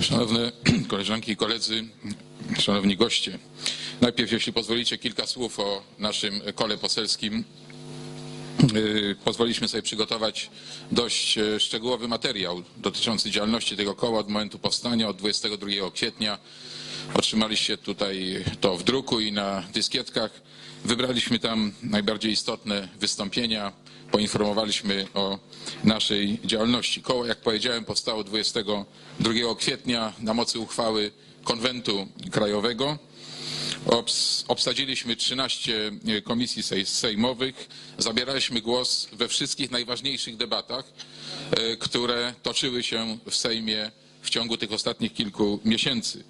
Szanowne koleżanki i koledzy, szanowni goście. Najpierw, jeśli pozwolicie, kilka słów o naszym kole poselskim. Yy, Pozwoliliśmy sobie przygotować dość e, szczegółowy materiał dotyczący działalności tego koła od momentu powstania, od 22 kwietnia. Otrzymaliście tutaj to w druku i na dyskietkach. Wybraliśmy tam najbardziej istotne wystąpienia, poinformowaliśmy o naszej działalności. Koło, jak powiedziałem, powstało 22 kwietnia na mocy uchwały Konwentu Krajowego. Obs- Obsadziliśmy 13 komisji sej- sejmowych, zabieraliśmy głos we wszystkich najważniejszych debatach, e, które toczyły się w Sejmie w ciągu tych ostatnich kilku miesięcy.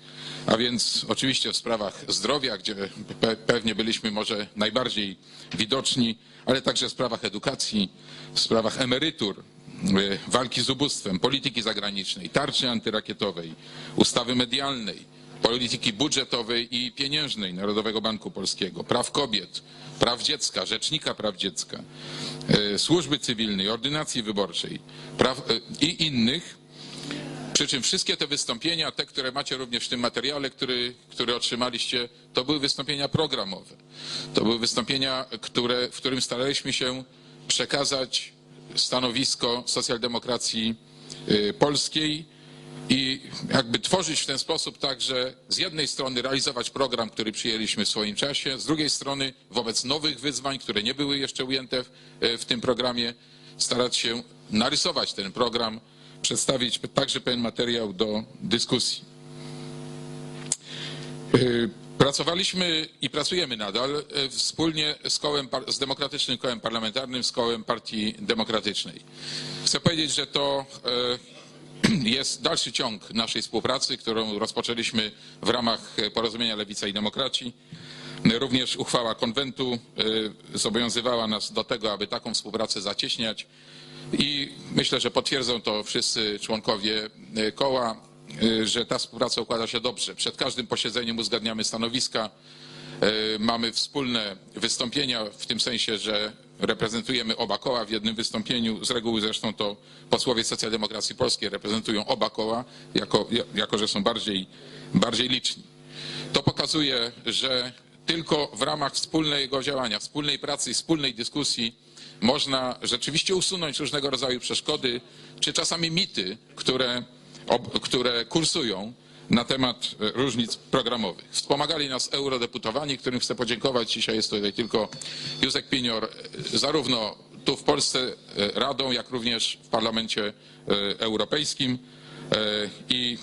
A więc oczywiście w sprawach zdrowia, gdzie pe- pewnie byliśmy może najbardziej widoczni, ale także w sprawach edukacji, w sprawach emerytur, e, walki z ubóstwem, polityki zagranicznej, tarczy antyrakietowej, ustawy medialnej, polityki budżetowej i pieniężnej Narodowego Banku Polskiego, praw kobiet, praw dziecka, rzecznika praw dziecka, e, służby cywilnej, ordynacji wyborczej praw, e, i innych. Przy czym wszystkie te wystąpienia, te, które macie również w tym materiale, który, który otrzymaliście, to były wystąpienia programowe. To były wystąpienia, które, w którym staraliśmy się przekazać stanowisko socjaldemokracji y, polskiej i jakby tworzyć w ten sposób także z jednej strony realizować program, który przyjęliśmy w swoim czasie, z drugiej strony wobec nowych wyzwań, które nie były jeszcze ujęte w, w tym programie, starać się narysować ten program, przedstawić także pewien materiał do dyskusji. Y, Pracowaliśmy i pracujemy nadal y, wspólnie z, kołem, z Demokratycznym Kołem Parlamentarnym, z Kołem Partii Demokratycznej. Chcę powiedzieć, że to y, jest dalszy ciąg naszej współpracy, którą rozpoczęliśmy w ramach e, porozumienia Lewica i Demokraci. Również uchwała konwentu e, zobowiązywała nas do tego, aby taką współpracę zacieśniać i myślę, że potwierdzą to wszyscy członkowie e, koła, e, że ta współpraca układa się dobrze. Przed każdym posiedzeniem uzgadniamy stanowiska, E, Mamy wspólne wystąpienia w tym sensie, że reprezentujemy oba koła w jednym wystąpieniu. Z reguły zresztą to posłowie socjaldemokracji polskiej reprezentują oba koła, jako, jako że są bardziej, bardziej liczni. To pokazuje, że tylko w ramach wspólnego działania, wspólnej pracy i wspólnej dyskusji można rzeczywiście usunąć różnego rodzaju przeszkody, czy czasami mity, które, ob, które kursują na temat e, różnic programowych. Wspomagali nas eurodeputowani, którym chcę podziękować. Dzisiaj jest tutaj tylko Józek Pinior, e, zarówno tu w Polsce e, Radą, jak również w Parlamencie Europejskim. I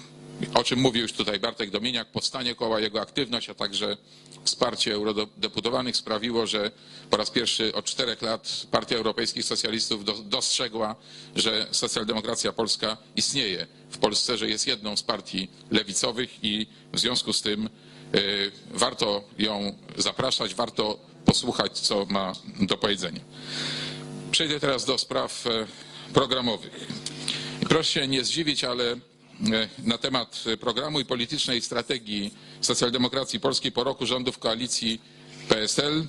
o czym mówił już tutaj Bartek Dominiak, powstanie koła, jego aktywność, a także wsparcie eurodeputowanych sprawiło, że po raz pierwszy od czterech lat Partia Europejskich Socjalistów do, dostrzegła, że socjaldemokracja polska istnieje w Polsce, że jest jedną z partii lewicowych i w związku z tym y, warto ją zapraszać, warto posłuchać, co ma do powiedzenia. Przejdę teraz do spraw e, programowych. Proszę się nie zdziwić, ale na temat programu i politycznej strategii socjaldemokracji polskiej po roku rządów koalicji PSL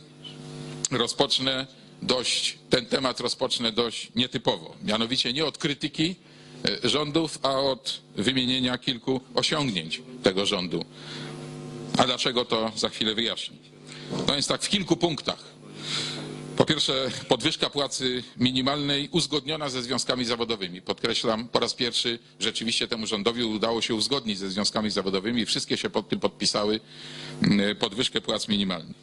rozpocznę dość, ten temat rozpocznę dość nietypowo. Mianowicie nie od krytyki e, rządów, a od wymienienia kilku osiągnięć tego rządu. A dlaczego to za chwilę wyjaśnię. No więc tak w kilku punktach. Po pierwsze, podwyżka płacy minimalnej uzgodniona ze związkami zawodowymi. Podkreślam, po raz pierwszy rzeczywiście temu rządowi udało się uzgodnić ze związkami zawodowymi. Wszystkie się pod tym podpisały. mm, Podwyżkę płac minimalnych.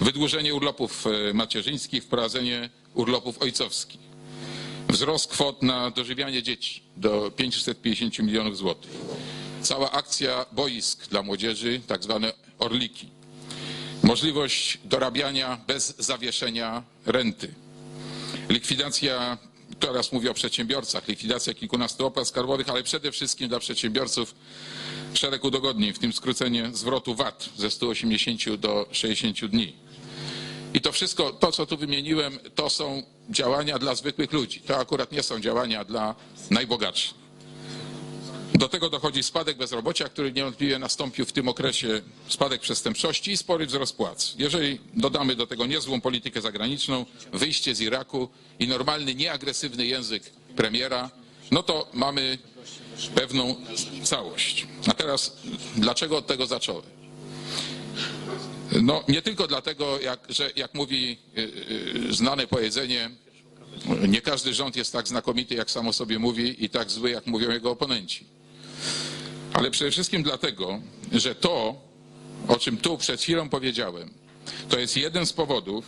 Wydłużenie urlopów e, macierzyńskich, wprowadzenie urlopów ojcowskich. Wzrost kwot na dożywianie dzieci do 550 milionów złotych. Cała akcja boisk dla młodzieży, tak zwane orliki możliwość dorabiania bez zawieszenia renty, likwidacja, teraz mówię o przedsiębiorcach, likwidacja kilkunastu opłat skarbowych, ale przede wszystkim dla przedsiębiorców szereg udogodnień, w tym skrócenie zwrotu VAT ze 180 do 60 dni. I to wszystko, to co tu wymieniłem, to są działania dla zwykłych ludzi. To akurat nie są działania dla najbogatszych. Do tego dochodzi spadek bezrobocia, który niewątpliwie nastąpił w tym okresie, spadek przestępczości i spory wzrost płac. Jeżeli dodamy do tego niezłą politykę zagraniczną, wyjście z Iraku i normalny, nieagresywny język premiera, no to mamy pewną całość. A teraz, dlaczego od tego zacząłem? No, nie tylko dlatego, jak, że jak mówi y, y, znane powiedzenie, nie każdy rząd jest tak znakomity, jak samo sobie mówi, i tak zły, jak mówią jego oponenci. Ale przede wszystkim dlatego, że to, o czym tu przed chwilą powiedziałem, to jest jeden z powodów,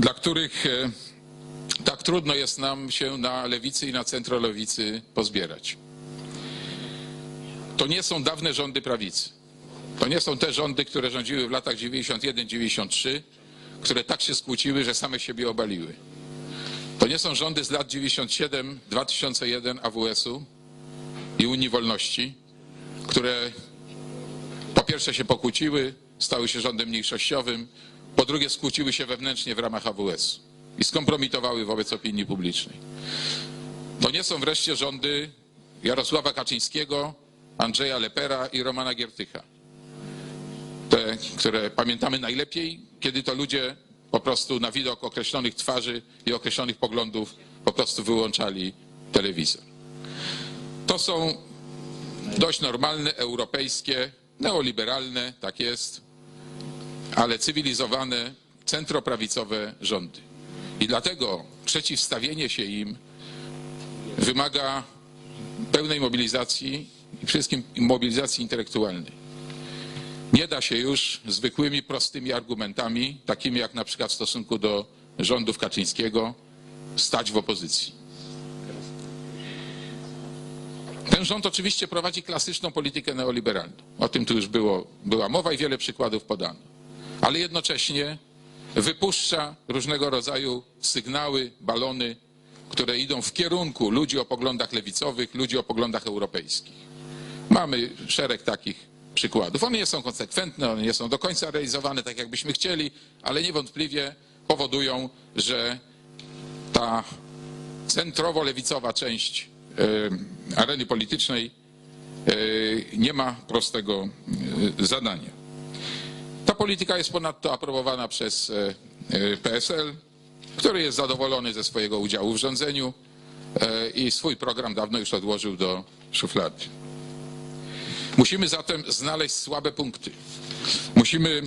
dla których e, tak trudno jest nam się na lewicy i na centrolewicy pozbierać. To nie są dawne rządy prawicy. To nie są te rządy, które rządziły w latach 91-93, które tak się skłóciły, że same siebie obaliły. To nie są rządy z lat 97-2001 AWS-u i Unii Wolności, które po pierwsze się pokłóciły, stały się rządem mniejszościowym, po drugie skłóciły się wewnętrznie w ramach AWS i skompromitowały wobec opinii publicznej. To nie są wreszcie rządy Jarosława Kaczyńskiego, Andrzeja Lepera i Romana Giertycha. Te, które pamiętamy najlepiej, kiedy to ludzie po prostu na widok określonych twarzy i określonych poglądów po prostu wyłączali telewizor. To są dość normalne, europejskie, neoliberalne, tak jest, ale cywilizowane, centroprawicowe rządy. I dlatego przeciwstawienie się im wymaga pełnej mobilizacji i wszystkim mobilizacji intelektualnej. Nie da się już zwykłymi, prostymi argumentami, takimi jak na przykład w stosunku do rządów Kaczyńskiego, stać w opozycji. Ten rząd oczywiście prowadzi klasyczną politykę neoliberalną. O tym tu już było, była mowa i wiele przykładów podano. Ale jednocześnie wypuszcza różnego rodzaju sygnały, balony, które idą w kierunku ludzi o poglądach lewicowych, ludzi o poglądach europejskich. Mamy szereg takich przykładów. One nie są konsekwentne, one nie są do końca realizowane tak, jakbyśmy chcieli, ale niewątpliwie powodują, że ta centrowo-lewicowa część areny politycznej e, nie ma prostego e, zadania. Ta polityka jest ponadto aprobowana przez e, e, PSL, który jest zadowolony ze swojego udziału w rządzeniu e, i swój program dawno już odłożył do szuflady. Musimy zatem znaleźć słabe punkty. Musimy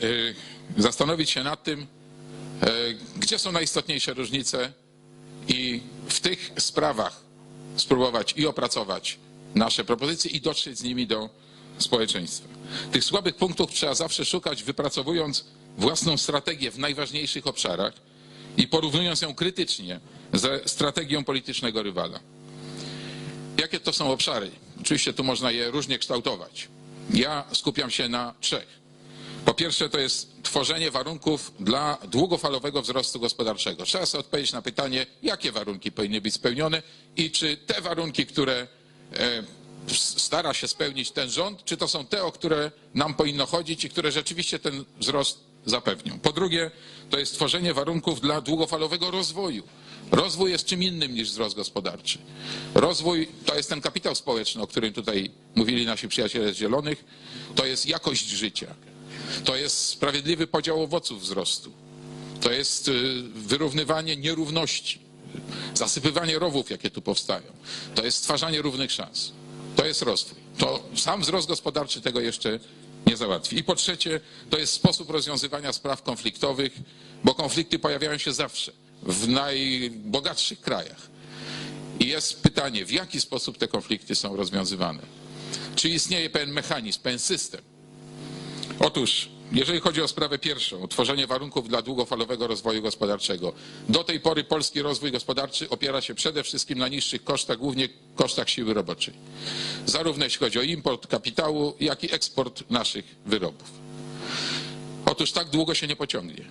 e, zastanowić się nad tym, e, gdzie są najistotniejsze różnice i w tych sprawach spróbować i opracować nasze propozycje i dotrzeć z nimi do społeczeństwa. Tych słabych punktów trzeba zawsze szukać, wypracowując własną strategię w najważniejszych obszarach i porównując ją krytycznie ze strategią politycznego rywala. Jakie to są obszary? Oczywiście tu można je różnie kształtować. Ja skupiam się na trzech. Po pierwsze, to jest tworzenie warunków dla długofalowego wzrostu gospodarczego. Trzeba sobie odpowiedzieć na pytanie, jakie warunki powinny być spełnione i czy te warunki, które e, stara się spełnić ten rząd, czy to są te, o które nam powinno chodzić i które rzeczywiście ten wzrost zapewnią. Po drugie, to jest tworzenie warunków dla długofalowego rozwoju. Rozwój jest czym innym niż wzrost gospodarczy. Rozwój to jest ten kapitał społeczny, o którym tutaj mówili nasi przyjaciele z Zielonych. To jest jakość życia. To jest sprawiedliwy podział owoców wzrostu. To jest y, wyrównywanie nierówności, zasypywanie rowów, jakie tu powstają. To jest stwarzanie równych szans. To jest rozwój. To sam wzrost gospodarczy tego jeszcze nie załatwi. I po trzecie, to jest sposób rozwiązywania spraw konfliktowych, bo konflikty pojawiają się zawsze w najbogatszych krajach. I jest pytanie, w jaki sposób te konflikty są rozwiązywane? Czy istnieje pewien mechanizm, pewien system? Otóż, jeżeli chodzi o sprawę pierwszą, tworzenie warunków dla długofalowego rozwoju gospodarczego, do tej pory polski rozwój gospodarczy opiera się przede wszystkim na niższych kosztach, głównie kosztach siły roboczej. Zarówno jeśli chodzi o import kapitału, jak i eksport naszych wyrobów. Otóż tak długo się nie pociągnie.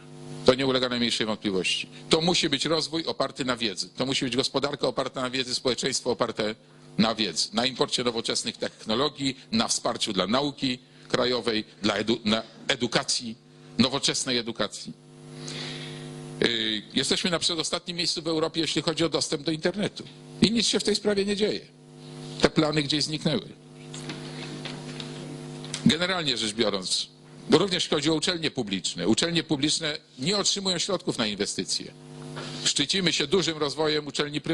To nie ulega najmniejszej wątpliwości. To musi być rozwój oparty na wiedzy. To musi być gospodarka oparta na wiedzy, społeczeństwo oparte na wiedzy, na imporcie nowoczesnych technologii, na wsparciu dla nauki krajowej, dla edu, edukacji, nowoczesnej edukacji. Yy, Jesteśmy na przedostatnim miejscu w Europie, jeśli chodzi o dostęp do internetu. I nic się w tej sprawie nie dzieje. Te plany gdzieś zniknęły. Generalnie rzecz biorąc, bo również chodzi o uczelnie publiczne. Uczelnie publiczne nie otrzymują środków na inwestycje. Szczycimy się dużym rozwojem uczelni prywatnych.